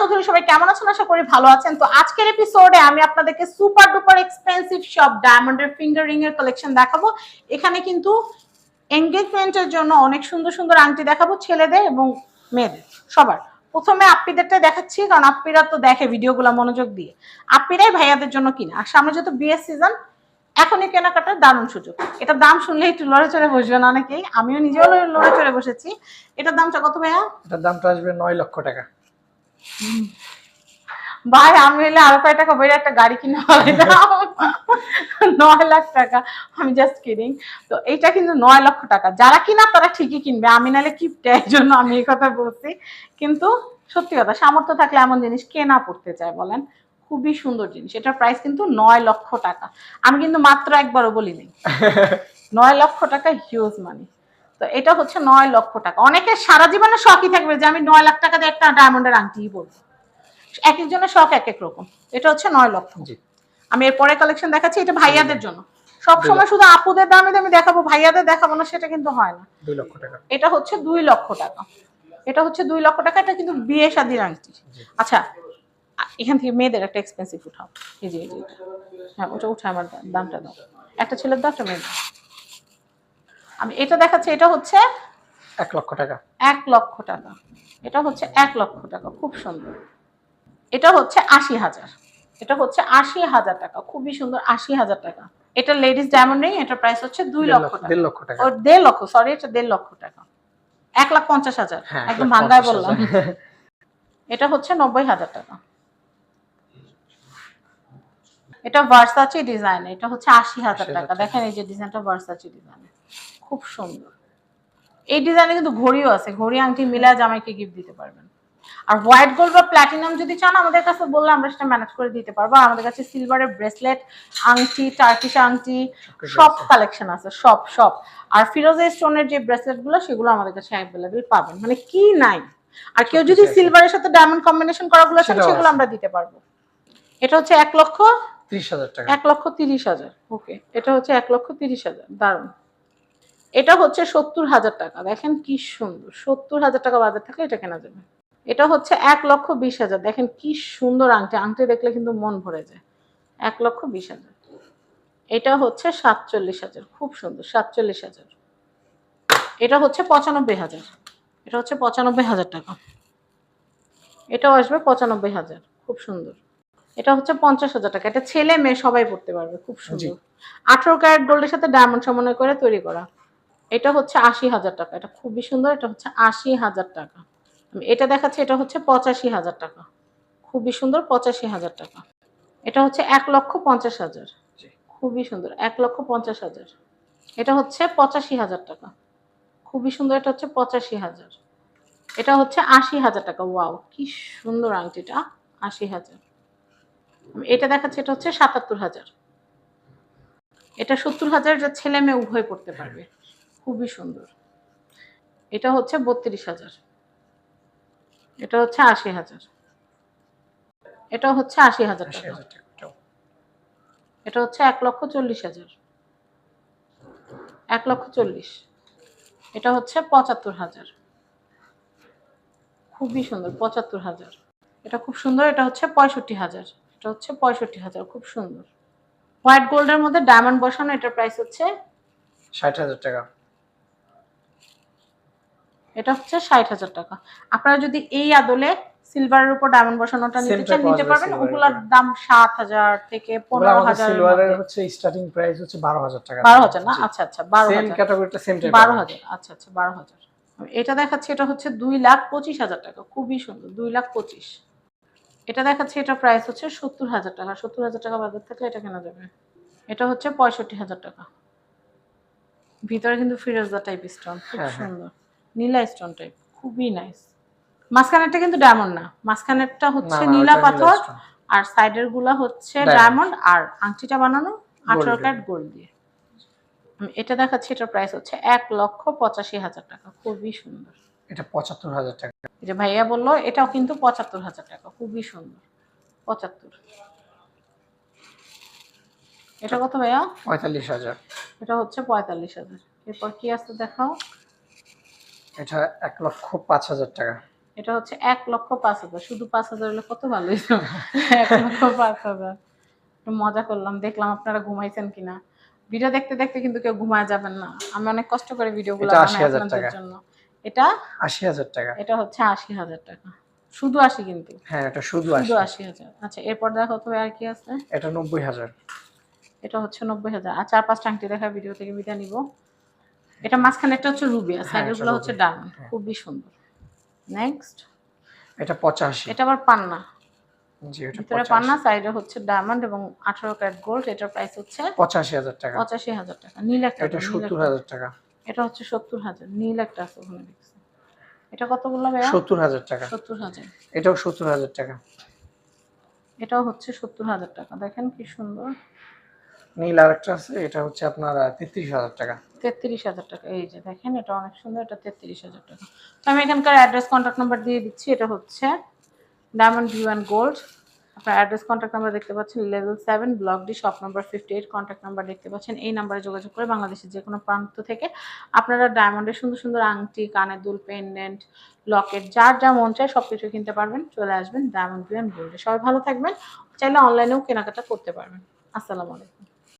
চৌধুরী, সবাই কেমন আশা করি ভালো আছেন। তো আজকের এপিসোডে আমি আপনাদেরকে সুপার এক্সপেন্সিভ ডায়মন্ডের এর কালেকশন দেখাবো। এখানে কিন্তু এঙ্গেজমেন্টের জন্য অনেক সুন্দর সুন্দর আংটি দেখাবো, ছেলেদের এবং মেয়েদের, সবার। প্রথমে আপ্পিদেরটাই দেখাচ্ছি, কারণ আপ্পিরা তো দেখে ভিডিওগুলো মনোযোগ দিয়ে। আপ্পিরাই ভাইয়াদের জন্য কিনে। আর সামনে যেহেতু বিয়ের সিজন এখনই কেনাকাটার দারুণ সুযোগ। এটার দাম শুনলে একটু লড়ে চড়ে বসবেন অনেকেই। আমিও নিজেও লড়ে চড়ে বসেছি। এটার দামটা কত ভাইয়া? এটার দামটা আসবে নয় লক্ষ টাকা। ভাই আমি হলে আরও কয় টাকা বেড়ে একটা গাড়ি কিনে ফেলাইতাম। নয় লাখ টাকা। আমি জাস্ট কিডিং তো এইটা কিন্তু নয় লক্ষ টাকা। যারা কিনা তারা ঠিকই কিনবে। আমি নাহলে কিপটে এই জন্য আমি এই কথা বলছি। কিন্তু সত্যি কথা সামর্থ্য থাকলে এমন জিনিস কেনা পড়তে চায় বলেন? খুবই সুন্দর জিনিস। এটার প্রাইস কিন্তু নয় লক্ষ টাকা। আমি কিন্তু মাত্র একবারও বলিনি। নয় লক্ষ টাকা হিউজ মানি তো এটা হচ্ছে নয় লক্ষ টাকা। অনেকে সারা জীবনে শখই থাকবে যে আমি নয় লাখ টাকা দিয়ে একটা ডায়মন্ডের আংটি পরবো এক একজনের শখ এক এক রকম। এটা হচ্ছে নয় লক্ষ। আমি এরপরে কালেকশন দেখাচ্ছি এটা ভাইয়াদের জন্য। সব সময় শুধু আপুদের দামে দামে দেখাবো ভাইয়াদের দেখাবো না সেটা কিন্তু হয় না। দুই লক্ষ টাকা। এটা হচ্ছে দুই লক্ষ টাকা। এটা হচ্ছে দুই লক্ষ টাকা এটা কিন্তু বিয়ে শাদির আংটি। আচ্ছা এখান থেকে মেয়েদের একটা এক্সপেন্সিভ উঠাও। এই যে এই যে হ্যাঁ ওটা উঠে আমার দামটা দাও। একটা ছেলের দাও একটা মেয়ের দাও। আমি এটা দেখাচ্ছি এটা হচ্ছে এক লক্ষ টাকা। এক লক্ষ টাকা। এটা হচ্ছে এক লক্ষ টাকা খুব সুন্দর। এটা হচ্ছে আশি হাজার। এটা হচ্ছে আশি হাজার টাকা খুবই সুন্দর আশি হাজার টাকা। এটা লেডিস ডায়মন্ড রিং এটা প্রাইস হচ্ছে দুই লক্ষ দেড় লক্ষ টাকা। ও দেড় লক্ষ সরি এটা দেড় লক্ষ টাকা। এক লাখ পঞ্চাশ হাজার হ্যাঁ একদম ভাঙ্গায় বললাম। এটা হচ্ছে নব্বই হাজার টাকা। এটা ভার্সাচি ডিজাইন এটা হচ্ছে আশি হাজার টাকা। টাকা। দেখেন এই যে ডিজাইনটা ভার্সাচি ডিজাইন খুব সুন্দর। এই ডিজাইনে কিন্তু ঘড়িও আছে। ঘড়ি আংটি মিলা জামাইকে গিফট দিতে পারবেন। আর হোয়াইট গোল্ড বা প্ল্যাটিনাম যদি চান আমাদের কাছে বললে আমরা সেটা ম্যানেজ করে দিতে পারব। আমাদের কাছে সিলভারের ব্রেসলেট আংটি টার্কিশ আংটি সব কালেকশন আছে সব সব। আর ফিরোজের স্টোনের যে ব্রেসলেটগুলো সেগুলো আমাদের কাছে অ্যাভেলেবেল পাবেন। মানে কি নাই? আর কেউ যদি সিলভারের সাথে ডায়মন্ড কম্বিনেশন করাগুলো চান সেটাও সেগুলো আমরা দিতে পারব। এটা হচ্ছে এক লক্ষ ত্রিশ হাজার টাকা। এক লক্ষ তিরিশ হাজার। ওকে এটা হচ্ছে এক লক্ষ তিরিশ হাজার। দারুণ। এটা হচ্ছে সত্তর হাজার টাকা। দেখেন কি সুন্দর। সত্তর হাজার টাকা বাজার থাকলে এটা কেনা যাবে। এটা হচ্ছে এক লক্ষ বিশ হাজার। দেখেন কি সুন্দর আংটি। আংটি দেখলে কিন্তু মন ভরে যায়। এক লক্ষ বিশ হাজার। এটা হচ্ছে সাতচল্লিশ হাজার। খুব সুন্দর সাতচল্লিশ হাজার। এটা হচ্ছে পঁচানব্বই হাজার। এটা হচ্ছে পঁচানব্বই হাজার টাকা। এটাও আসবে পঁচানব্বই হাজার। খুব সুন্দর। এটা হচ্ছে পঞ্চাশ হাজার টাকা। এটা ছেলে মেয়ে সবাই পড়তে পারবে। খুব সুন্দর। আঠারো ক্যারেট গোল্ডের সাথে ডায়মন্ড সমন্বয় করে তৈরি করা। এটা হচ্ছে আশি হাজার টাকা। এটা খুবই সুন্দর এটা হচ্ছে আশি হাজার টাকা। আমি এটা দেখাচ্ছি এটা হচ্ছে পঁচাশি হাজার টাকা। খুবই সুন্দর পঁচাশি হাজার টাকা। এটা হচ্ছে এক লক্ষ পঞ্চাশ হাজার। খুবই সুন্দর এক লক্ষ পঞ্চাশ হাজার। এটা হচ্ছে পঁচাশি হাজার টাকা। খুবই সুন্দর এটা হচ্ছে পঁচাশি হাজার। এটা হচ্ছে আশি হাজার টাকা। ওয়াও কি সুন্দর আংটিটা আশি হাজার। এটা দেখাচ্ছি এটা হচ্ছে সাতাত্তর হাজার। এটা সত্তর হাজার যা ছেলে মেয়ে উভয় পড়তে পারবে। খুবই সুন্দর। এটা হচ্ছে বত্রিশ হাজার। এটা হচ্ছে আশি হাজার। এটা হচ্ছে আশি হাজার টাকা। এটা হচ্ছে এক লক্ষ চল্লিশ হাজার। এক লক্ষ চল্লিশ। এটা হচ্ছে পঁচাত্তর হাজার। খুবই সুন্দর পঁচাত্তর হাজার। এটা খুব সুন্দর এটা হচ্ছে পঁয়ষট্টি হাজার। এটা হচ্ছে পঁয়ষট্টি হাজার খুব সুন্দর। হোয়াইট গোল্ডের মধ্যে ডায়মন্ড বসানো এটার প্রাইস হচ্ছে ষাট হাজার টাকা। এটা হচ্ছে ষাট হাজার টাকা। আপনারা যদি এই আদলে সিলভারের উপর ডায়মন্ড বসানোটা নিতে চান নিতে পারবেন। ওগুলোর দাম সাত হাজার থেকে পনেরো হাজার সিলভারের হচ্ছে স্টার্টিং প্রাইস হচ্ছে বারো হাজার টাকা। বারো হাজার না? আচ্ছা আচ্ছা বারো হাজার। ক্যাটাগরিটা সেম বারো হাজার আচ্ছা আচ্ছা বারো হাজার। এটা দেখাচ্ছে এটা হচ্ছে দুই লাখ পঁচিশ হাজার টাকা। খুবই সুন্দর দুই লাখ পঁচিশ। এটা দেখাচ্ছে এটা প্রাইস হচ্ছে সত্তর হাজার টাকা। সত্তর হাজার টাকা বাজার থেকে এটা কেনা যাবে। এটা হচ্ছে পঁয়ষট্টি হাজার টাকা। ভিতরে কিন্তু ফিরোজা টাইপ স্টোন খুব হ্যাঁ, হ্যাঁ। সুন্দর। নীলা স্টোন টাইপ খুবই নাইস মাঝখানেরটা কিন্তু ডায়মন্ড না মাঝখানেরটা হচ্ছে নীলা পাথর আর সাইডেরগুলা হচ্ছে ডায়মন্ড আর আংটিটা বানানো আঠারো। ক্যারেট গোল্ড দিয়ে। আমি এটা দেখাচ্ছি এটার প্রাইস হচ্ছে এক লক্ষ পঁচাশি হাজার টাকা খুবই সুন্দর। এটা পঁচাত্তর হাজার টাকা। যে ভাইয়া বলল এটাও কিন্তু পঁচাত্তর হাজার টাকা খুবই সুন্দর পঁচাত্তর। এটা কত ভাইয়া? পঁয়তাল্লিশ হাজার। এটা হচ্ছে পঁয়তাল্লিশ হাজার। এরপর কি আছে দেখাও? এটা এক লক্ষ পাঁচ হাজার টাকা। এটা হচ্ছে এক লক্ষ পাঁচ হাজার। শুধু পাঁচ হাজার হলে কত ভালো হইতো এক লক্ষ পাঁচ হাজার। একটু মজা করলাম দেখলাম আপনারা ঘুমাইছেন কিনা। ভিডিও দেখতে দেখতে কিন্তু কেউ ঘুমায় যাবেন না। আমি অনেক কষ্ট করে ভিডিওগুলো বানাই 80,000 আপনাদের জন্য। এটা? আশি হাজার টাকা। এটা হচ্ছে আশি হাজার টাকা। শুধু আশি কিন্তু? হ্যাঁ এটা শুধু শুধু আশি। আশি হাজার। আচ্ছা এরপর দেখো তো আর কি আছে। এটা নব্বই হাজার। এটা হচ্ছে নব্বই হাজার। আর চার পাঁচটা আংটি দেখা ভিডিও থেকে বিদায় নিব। এটা মাঝখানে একটা হচ্ছে রুবি আর হ্যাঁ, সাইডেরগুলো হচ্ছে। ডায়মন্ড হ্যাঁ। খুবই সুন্দর। নেক্সট এটা পঁচাশি। এটা আবার পান্না। জি এটা ভিতরে পান্না সাইডে হচ্ছে ডায়মন্ড এবং আঠারো ক্যারেট গোল্ড এটার প্রাইস হচ্ছে পঁচাশি হাজার টাকা। পঁচাশি হাজার টাকা। নীল একটা এটা নীল সত্তর একটা। হাজার টাকা। এটা হচ্ছে সত্তর হাজার। নীল একটা আছে ওখানে দেখছি। এটা কতগুলো ভাইয়া? সত্তর হাজার টাকা। সত্তর হাজার। এটাও সত্তর হাজার টাকা। এটাও হচ্ছে সত্তর হাজার টাকা। দেখেন কি সুন্দর। নীল আরেকটা আছে এটা হচ্ছে আপনার তেত্রিশ হাজার টাকা। তেত্রিশ হাজার টাকা। এই যে দেখেন, এটা অনেক সুন্দর, এটা তেত্রিশ হাজার টাকা। তো আমি এখানকার অ্যাড্রেস কন্ট্যাক্ট নাম্বার দিয়ে দিচ্ছি, এটা হচ্ছে ডায়মন্ড ভিউ অ্যান্ড গোল্ড আপনার অ্যাড্রেস কন্ট্যাক্ট নাম্বার দেখতে পাচ্ছেন level seven block D shop number fifty eight contact number দেখতে পাচ্ছেন। এই নাম্বারে যোগাযোগ করে বাংলাদেশের যে কোনো প্রান্ত থেকে আপনারা ডায়মন্ডের সুন্দর সুন্দর আংটি, কানের দুল পেন্ডেন্ট লকেট যার যা মন চায় সব কিছু কিনতে পারবেন। চলে আসবেন ডায়মন্ড ভিউ অ্যান্ড গোল্ডে সবাই ভালো থাকবেন, চাইলে অনলাইনেও কেনাকাটা করতে পারবেন। আসসালামু আলাইকুম।